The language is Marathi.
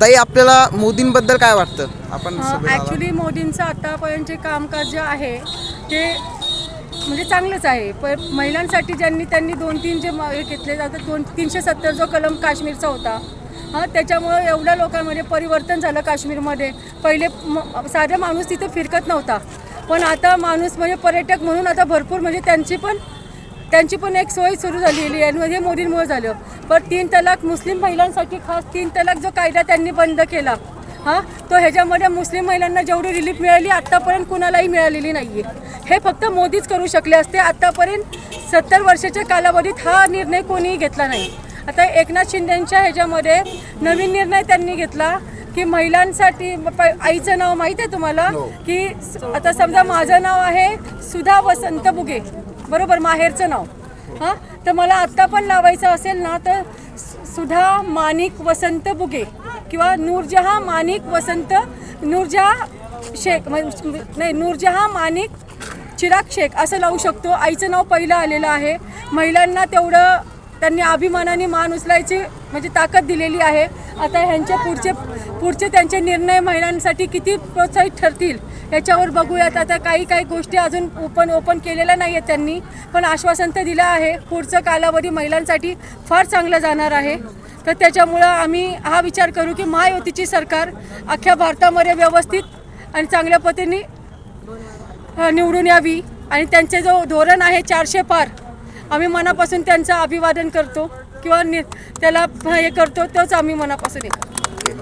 ताई आपल्याला मोदींबद्दल काय वाटतं? आपण. ॲक्च्युली मोदींचं आतापर्यंत जे कामकाज जे आहे ते म्हणजे चांगलंच आहे. पण महिलांसाठी ज्यांनी त्यांनी दोन तीन जे हे घेतले जातात दोन तीनशे सत्तर जो कलम काश्मीरचा होता हां त्याच्यामुळं एवढ्या लोकांमध्ये परिवर्तन झालं काश्मीरमध्ये. पहिले म- साधा माणूस तिथे फिरकत नव्हता. पण आता माणूस म्हणजे पर्यटक म्हणून आता भरपूर म्हणजे त्यांची पण त्यांची पण एक सोय सुरू झालेली आहे हे मोदींमुळे झालं. पण तीन तलाक मुस्लिम महिलांसाठी खास तीन तलाक जो कायदा त्यांनी बंद केला हां तो ह्याच्यामध्ये मुस्लिम महिलांना जेवढी रिलीफ मिळाली आत्तापर्यंत कुणालाही मिळालेली नाही आहे हे फक्त मोदीच करू शकले असते. आत्तापर्यंत सत्तर वर्षाच्या कालावधीत हा निर्णय कोणीही घेतला नाही. आता एकनाथ शिंदेच्या ह्याच्यामध्ये नवीन निर्णय त्यांनी घेतला की महिलांसाठी आईचं नाव माहीत आहे तुम्हाला? की स- आता समजा माझं नाव आहे सुधा वसंत बुगे. बरोबर माहेरचं नाव. हां? तर मला आत्ता पण लावायचं असेल ना तर सुधा मानिक वसंत बुगे किंवा नूरजहा मानिक वसंत नूरजहा शेख नाही नूरजहा मानिक चिराग शेख असं लावू शकतो. आईचं नाव पहिलं आलेलं आहे. महिलांना तेवढं त्यांनी अभिमानाने मान उचलायची म्हणजे ताकद दिलेली आहे. आता ह्यांचे पुढचे पुढचे त्यांचे निर्णय महिलांसाठी किती प्रोत्साहित ठरतील याच्यावर बघूयात. आता काही काही गोष्टी अजून ओपन ओपन केलेल्या नाही आहेत त्यांनी पण आश्वासन तर दिलं आहे. पुढचं कालावधी महिलांसाठी फार चांगलं जाणार आहे. तर त्याच्यामुळं आम्ही हा विचार करू की महायुतीची सरकार अख्ख्या भारतामध्ये व्यवस्थित आणि चांगल्या पद्धतीने निवडून यावी. आणि त्यांचे जो धोरण आहे चारशे पार आम्ही मनापासून त्यांचं अभिवादन करतो किंवा नि त्याला हे करतो तोच आम्ही मनापासून हे करतो.